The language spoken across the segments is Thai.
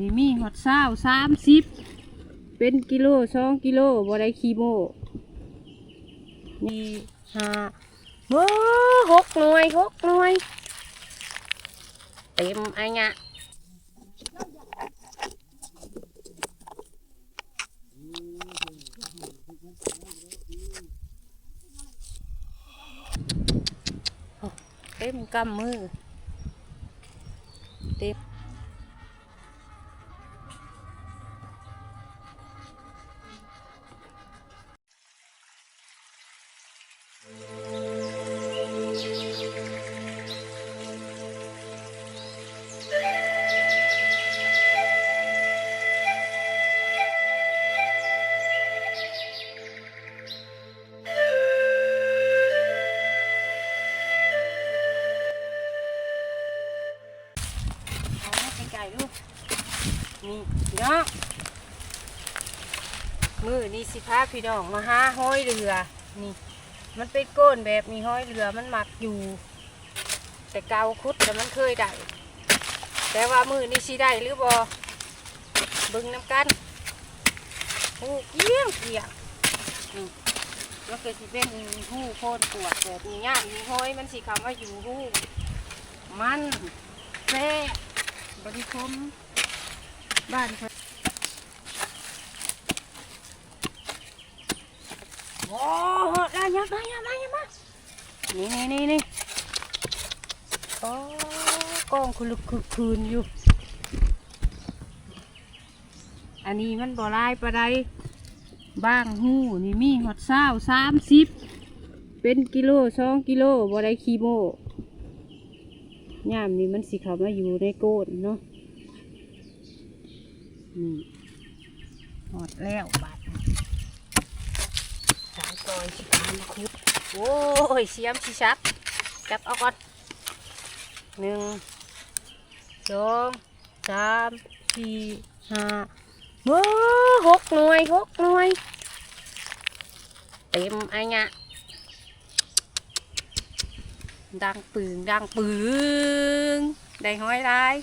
นี่มีฮอดเศร้าสามสิบเป็นกิโลสองกิโลบ่ได้คีโมนี่ห้าโอ้หกหน่วยหกหน่วย เต็มไอ้เนี่ยเต็มกำมือ เต็ม สิพาพี่น้องมาหาห้อยเรือนี่ มันเป็นก้นแบบมีห้อยเรือมันหมักอยู่ แต่เกาคุดแต่มันเคยได้แต่ว่ามือนี่สิได้หรือบอบึงน้ำกันหูเกี้ยงเกี้ยงนี่ก็คือสิเป็นหูโคนปวดแบบนี้ย่างมีห้อยมันสิคำว่าอยู่หูมันแซ่บริคมบ้านเขาโอ้โหได้ยังได้ยังได้ยังมานี่นี่นี่นี่โอ้กองคุลุกคือนอยู่ อันนี้มันบ่ลายปลาไดบ้างหูนี่มีหอดเศร้าสามสิบเป็นกิโลสองกิโลบ่ได้คีโมย่ามนี่มันสิเข้ามาอยู่ในโกนเนาะนี่หอดแล้วบา ดนี้สายกอยสิพามาคุดโอ้ยเสียมสิชับจับเอาก่อนหนึ่งสองสามสี่ห้าโอ้หกหน่วยหกหน่วย เต็มไอ้เนี่ยดังปึงดังปึงได้ห้อยลาย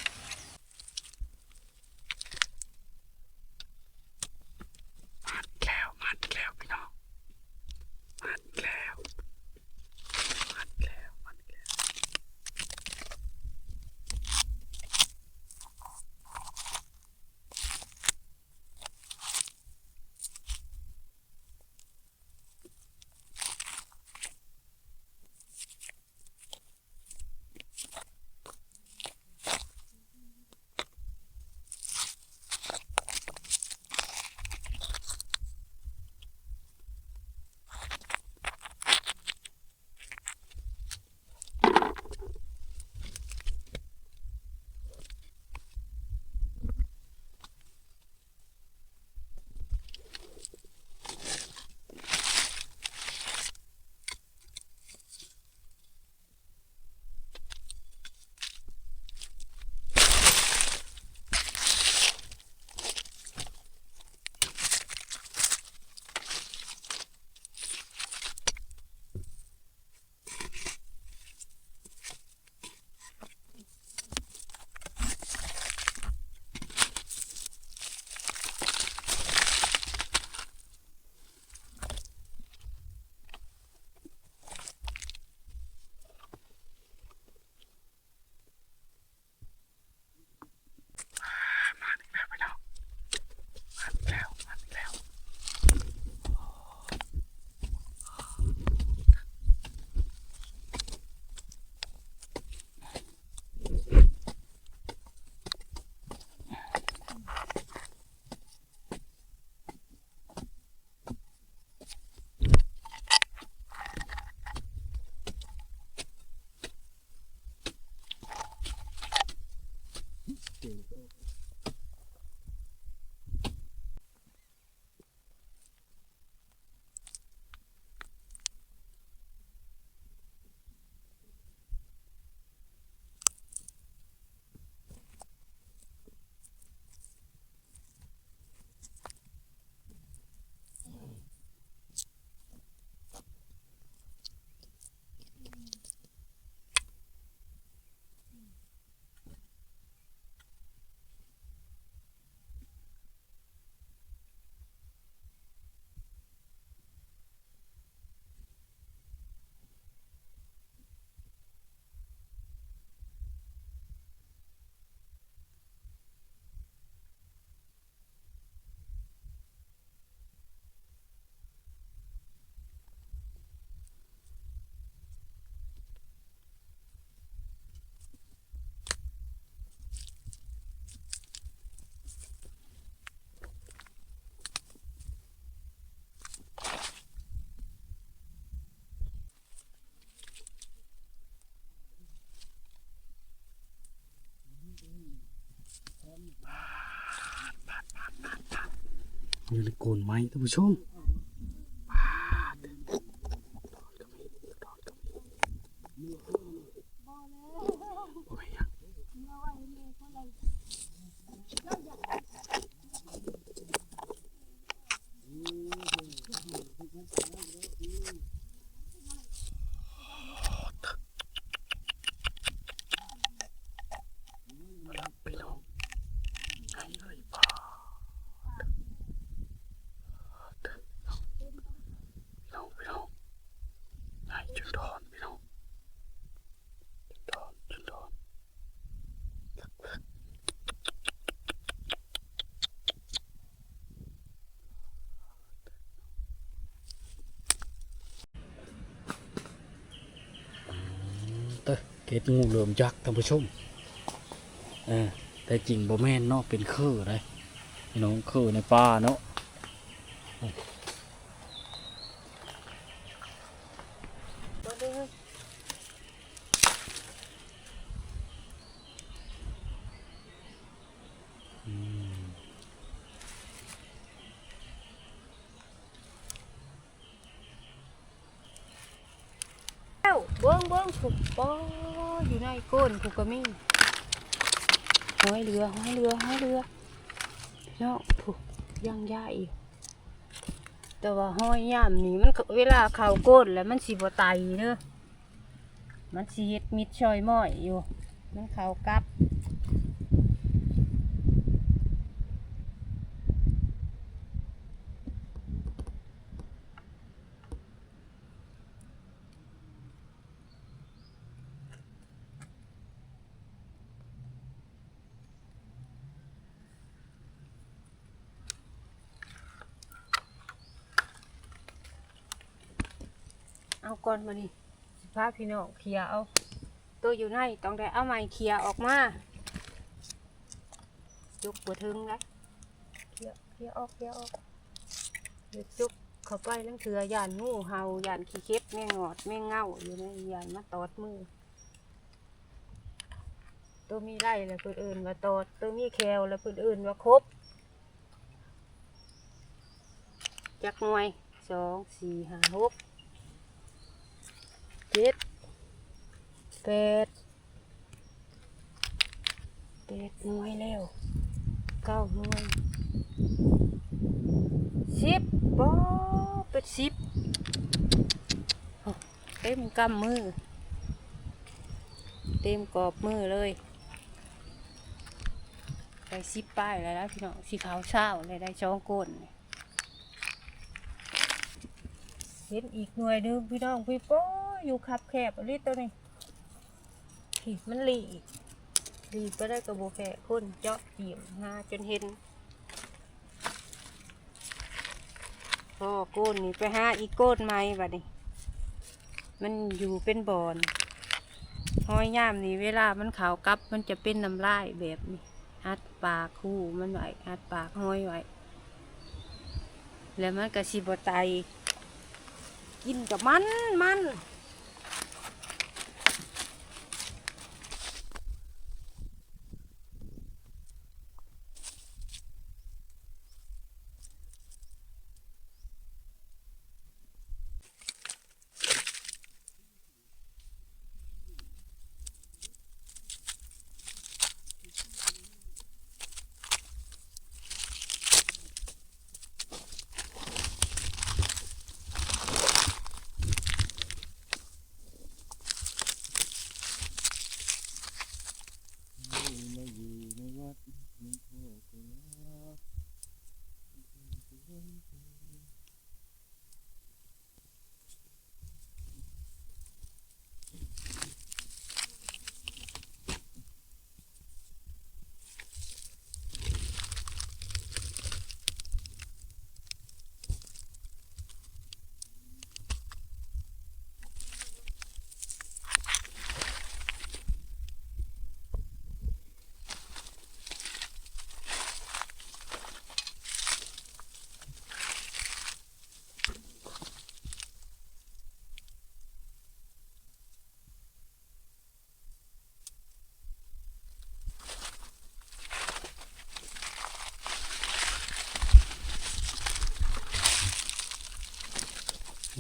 นี่เลยโกนไหมท่านผู้ชมปาดดอนก็มีดอนก็มีโอ้ยยังไปลองไงเลยป่าพี่น้องพี่น้องไงจนดอนพี่น้องจนดอนจนดอน เต้เกตงูเหลือมยักษ์ท่านผู้ชมเออแต่จริงบ่แม่นเนาะเป็นเคือเลยพี่น้องเคือในป่าเนาะเบิ้งเบิ้งผูกป้อ อยู่ในก้นผูกกระมีห้อยเรือห้อยเรือห้อยเรือเนาะผูกย่างย่าอีก แต่ว่าห้อยย่ามนี่มันเวลาเข่าก้นแล้วมันสีบ่ไตเนอะมันสีเฮ็ดมิดชอยม้อยอยู่ มันเข่ากับ เอาก่อนมานี่สิพาพี่น้องเคลียร์เอา ตัวอยู่ในต้องได้เอาไม้เคลียร์ออกมาจุกบัวทึงนะเคลียร์เคลียร์ออกเคลียร์ออกเดี๋ยวจุกเข้าไปแล้วเถือยานงูเห่ายานขี้เข็บแม่งอดแม่งเง่าอยู่ในยานมาตอดมือ ตัวมีไร่แล้วเพื่นอื่นว่าตอด ตัวมีแควแล้วเพื่นอื่นว่าครบจักหน่วยสองสี่ห้าหก เจ็ดแปดแปดหน่วยแล้วเก้าหน่วยสิบบ่เป็นสิบเต็มกำมือ เต็มกรอบมือเลยได้สิบป้ายแล้วนะพี่น้องสีขาวเช้าเลยได้ช่องก้นเห็นอีกหน่วยนึงพี่น้องพี่ป้อ อยู่ขับแคบอะไรตัวนี้ผีมันหลีกหลีกก็ได้กระโบแค่คนเจาะเกี่ยมหาจนเห็นพ่อโก้นนี่ไปหาอีกโก้นไม้บัดนี้ มันอยู่เป็นบอนห้อยย่ามนี่เวลามันขาวกับมันจะเป็นน้ำลายแบบนี้อัดปากคู่มันไว้อัดปากห้อยไว้แล้วมันก็สิบไตกินกับมันมัน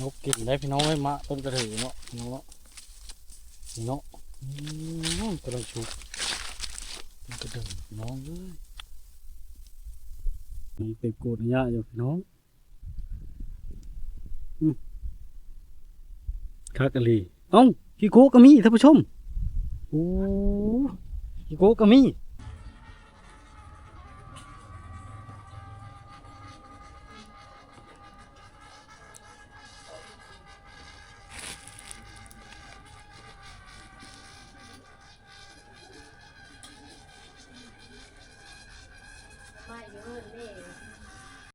นกกินได้พี่น้องไอ้ยมะต้นกระถือเนาะพี่น้องเนาะนี่นาะอืมกำลังชุกต้นกระถือน้องเอ้ยนี่เป็นโกดหญ้าอยู่พี่น้องคักะลีเอ้าขี้โคก็มีท่านผู้ชมโอ้ขี้โคก็มี